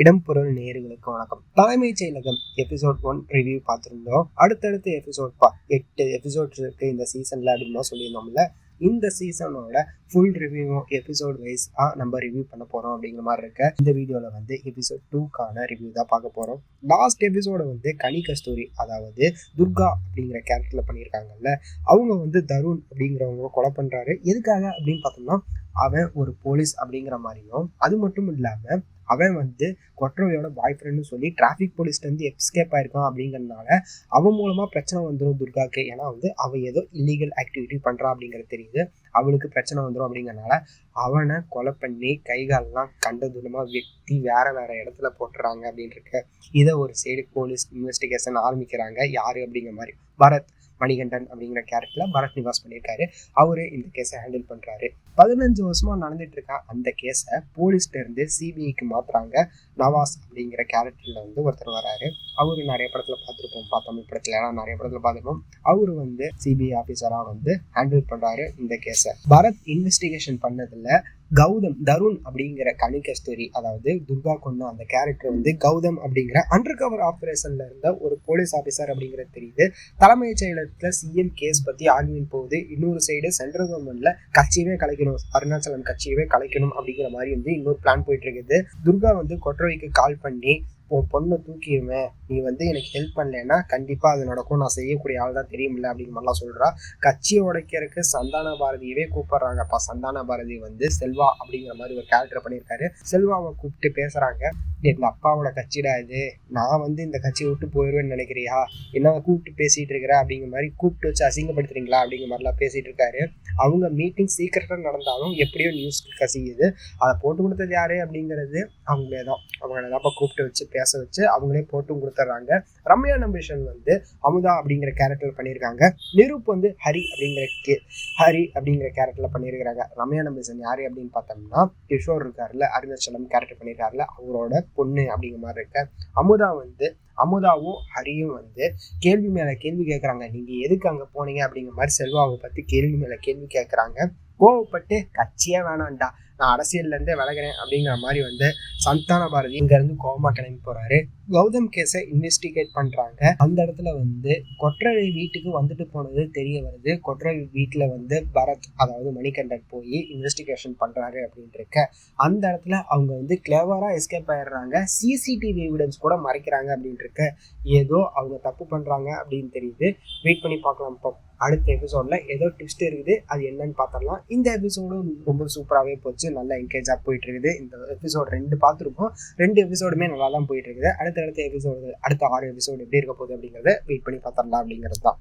இடம்பொருள் நேர்களுக்கு வணக்கம். தலைமைச் செயலகம் எபிசோட் ஒன் ரிவ்யூ பார்த்துருந்தோம். அடுத்தடுத்த எபிசோட் பா எட்டு எபிசோட் இருக்கு. இந்த சீசன்ல அப்படின்னு சொல்லியிருந்தோம்ல. இந்த சீசனோட ஃபுல் ரிவ்யூ எபிசோட் வைஸாக நம்ம ரிவ்யூ பண்ண போறோம் அப்படிங்கிற மாதிரி இருக்க. இந்த வீடியோல வந்து எபிசோட் டூக்கான ரிவ்யூ தான் பார்க்க போறோம். லாஸ்ட் எபிசோட வந்து கனி கஸ்தூரி அதாவது துர்கா அப்படிங்கிற கேரக்டர்ல பண்ணியிருக்காங்கல்ல. அவங்க வந்து தருண் அப்படிங்கிறவங்க கொலை பண்றாரு. எதுக்காக அப்படின்னு பார்த்தோம்னா அவன் ஒரு போலீஸ் அப்படிங்கிற மாதிரியும் அது மட்டும் இல்லாமல் அவன் வந்து கொற்றவையோட பாய் ஃப்ரெண்டுன்னு சொல்லி டிராஃபிக் போலீஸ்லேருந்து எஸ்கேப் ஆயிருக்கான் அப்படிங்கிறதுனால அவன் மூலமாக பிரச்சனை வந்துடும் துர்காக்கு ஏன்னா வந்து அவன் ஏதோ இல்லீகல் ஆக்டிவிட்டி பண்ணுறான் அப்படிங்கிறது தெரியுது. அவளுக்கு பிரச்சனை வந்துடும் அப்படிங்கிறனால அவனை கொலை பண்ணி கைகாலெலாம் கண்ட தூரமாக வெட்டி வேறு வேறு இடத்துல போட்டுறாங்க அப்படின்னு இதை ஒரு சைடு போலீஸ் இன்வெஸ்டிகேஷன் ஆரம்பிக்கிறாங்க. யார் அப்படிங்கிற மாதிரி? பரத். மணிகண்டன் அப்படிங்கிற கேரக்டர்ல பரத் நிவாஸ் பண்ணியிருக்காரு. அவரு இந்த கேஸை ஹேண்டில் பண்றாரு. பதினஞ்சு வருஷமா நடந்துட்டு இருக்க அந்த கேஸை போலீஸ்ல இருந்து சிபிஐக்கு மாத்துறாங்க. நவாஸ் அப்படிங்கிற கேரக்டர்ல வந்து ஒருத்தர் வராரு. அவரு நிறைய படத்துல பார்த்துருப்போம். பா தமிழ் படத்துல. நிறைய படத்துல பார்த்துருப்போம். அவரு வந்து சிபிஐ ஆஃபீஸராக வந்து ஹேண்டில் பண்றாரு இந்த கேஸை பரத் இன்வெஸ்டிகேஷன் பண்ணதுல கௌதம் தருண் அப்படிங்கிற கனி கஸ்தூரி அதாவது துர்கா கொண்டு அந்த கேரக்டர் வந்து கௌதம் அப்படிங்கிற அண்டர் கவர் ஆப்ரேஷன்ல இருந்த ஒரு போலீஸ் ஆஃபீஸர் அப்படிங்கிறது தெரியுது. தலைமைச் செயலகத்துல சிஎம் கேஸ் பத்தி ஆர்கியூமெண்ட் போகுது. இன்னொரு சைடு சென்ட்ரல் கவர்மெண்ட்ல கட்சியவே கலைக்கணும் அருணாச்சலம் கட்சியவே கலைக்கணும் அப்படிங்கிற மாதிரி வந்து இன்னொரு பிளான் போயிட்டு இருக்குது. துர்கா வந்து கொற்றவைக்கு கால் பண்ணி உன் பொண்ணை தூக்கிடுவேன் நீ வந்து எனக்கு ஹெல்ப் பண்ணலைன்னா கண்டிப்பாக அது நடக்கும் நான் செய்யக்கூடிய ஆள் தான் தெரியுமில்ல அப்படின்னு மாதிரிலாம் சொல்கிறா கட்சியை உடைக்கிறதுக்கு சந்தான பாரதியவே கூப்பிட்றாங்கப்பா. சந்தான பாரதி வந்து செல்வா அப்படிங்கிற மாதிரி ஒரு கேரக்டர் பண்ணியிருக்காரு. செல்வாவை கூப்பிட்டு பேசுகிறாங்க எங்கள் அப்பாவோட கட்சிடா இது? நான் வந்து இந்த கட்சியை விட்டு போயிடுவேன்னு நினைக்கிறியா? என்ன கூப்பிட்டு பேசிகிட்டு இருக்கிற? அப்படிங்கிற மாதிரி கூப்பிட்டு வச்சு அசிங்கப்படுத்துறீங்களா? அப்படிங்கிற மாதிரிலாம் பேசிகிட்டு இருக்காரு. அவங்க மீட்டிங் சீக்கிரட்டாக நடந்தாலும் எப்படியோ நியூஸ் கசியுது. அதை போட்டு கொடுத்தது யாரு? அப்படிங்கிறது அவங்களே தான். அவங்கள தான் கூப்பிட்டு வச்சு பேச வச்சு அவங்களே போட்டும் கொடுத்துட்றாங்க ரம்யா நம்பேஷன் வந்து அமுதா அப்படிங்கிற கேரக்டர் பண்ணியிருக்காங்க. நிரூப் வந்து ஹரி அப்படிங்கிற கே ஹரி அப்படிங்கிற கேரக்டரில் பண்ணியிருக்கிறாங்க. ரம்யா நம்பேஷன் யார் அப்படின்னு பார்த்தோம்னா கிஷோர் இருக்காருல்ல அருணாச்சலம் கேரக்டர் பண்ணியிருக்காருல அவரோட பொண்ணு அப்படிங்கிற மாதிரி இருக்க. அமுதா வந்து அமுதாவும் ஹரியும் வந்து கேள்வி மேலே கேள்வி கேட்குறாங்க நீங்கள் எதுக்கு அங்கே போனீங்க அப்படிங்கிற மாதிரி செல்வாவை பற்றி கேள்வி மேலே கேள்வி கேட்குறாங்க கோவப்பட்டு கட்சியே வேணாம்டா. நான் அரசியல்லேருந்தே விலகிறேன் அப்படிங்கிற மாதிரி வந்து சந்தான பாரதி இங்கேருந்து கோமா கிளம்பி போகிறாரு கௌதம் கேஸை இன்வெஸ்டிகேட் பண்ணுறாங்க அந்த இடத்துல வந்து கொற்றவை வீட்டுக்கு வந்துட்டு போனது தெரிய வருது. கொற்றவை வீட்டில் வந்து பரத் அதாவது மணிகண்டன் போய் இன்வெஸ்டிகேஷன் பண்ணுறாரு அப்படின்ட்டு அந்த இடத்துல அவங்க வந்து கிளவரா எஸ்கேப் ஆயிடுறாங்க. சிசிடிவி எவிடன்ஸ் கூட மறைக்கிறாங்க அப்படின்ட்டுருக்க. ஏதோ அவங்க தப்பு பண்ணுறாங்க அப்படின்னு தெரியுது. வெயிட் பண்ணி பார்க்கலாம் இப்போ. அடுத்த எபிசோடில் ஏதோ ட்விஸ்ட் இருக்குது. அது என்னன்னு பார்த்தரலாம் இந்த எபிசோடும் ரொம்ப சூப்பராகவே போச்சு. நல்லா என்கேஜாக போயிட்டு இருக்குது இந்த எபிசோட் ரெண்டு பார்த்துருக்கோம் ரெண்டு எபிசோடுமே நல்லா தான் போயிட்டு இருக்குது அடுத்த அடுத்த எபிசோடு அடுத்த ஆறு எபிசோடு எப்படி இருக்க போகுது அப்படிங்கிறத வெயிட் பண்ணி பார்த்துடலாம் அப்படிங்கிறது தான்.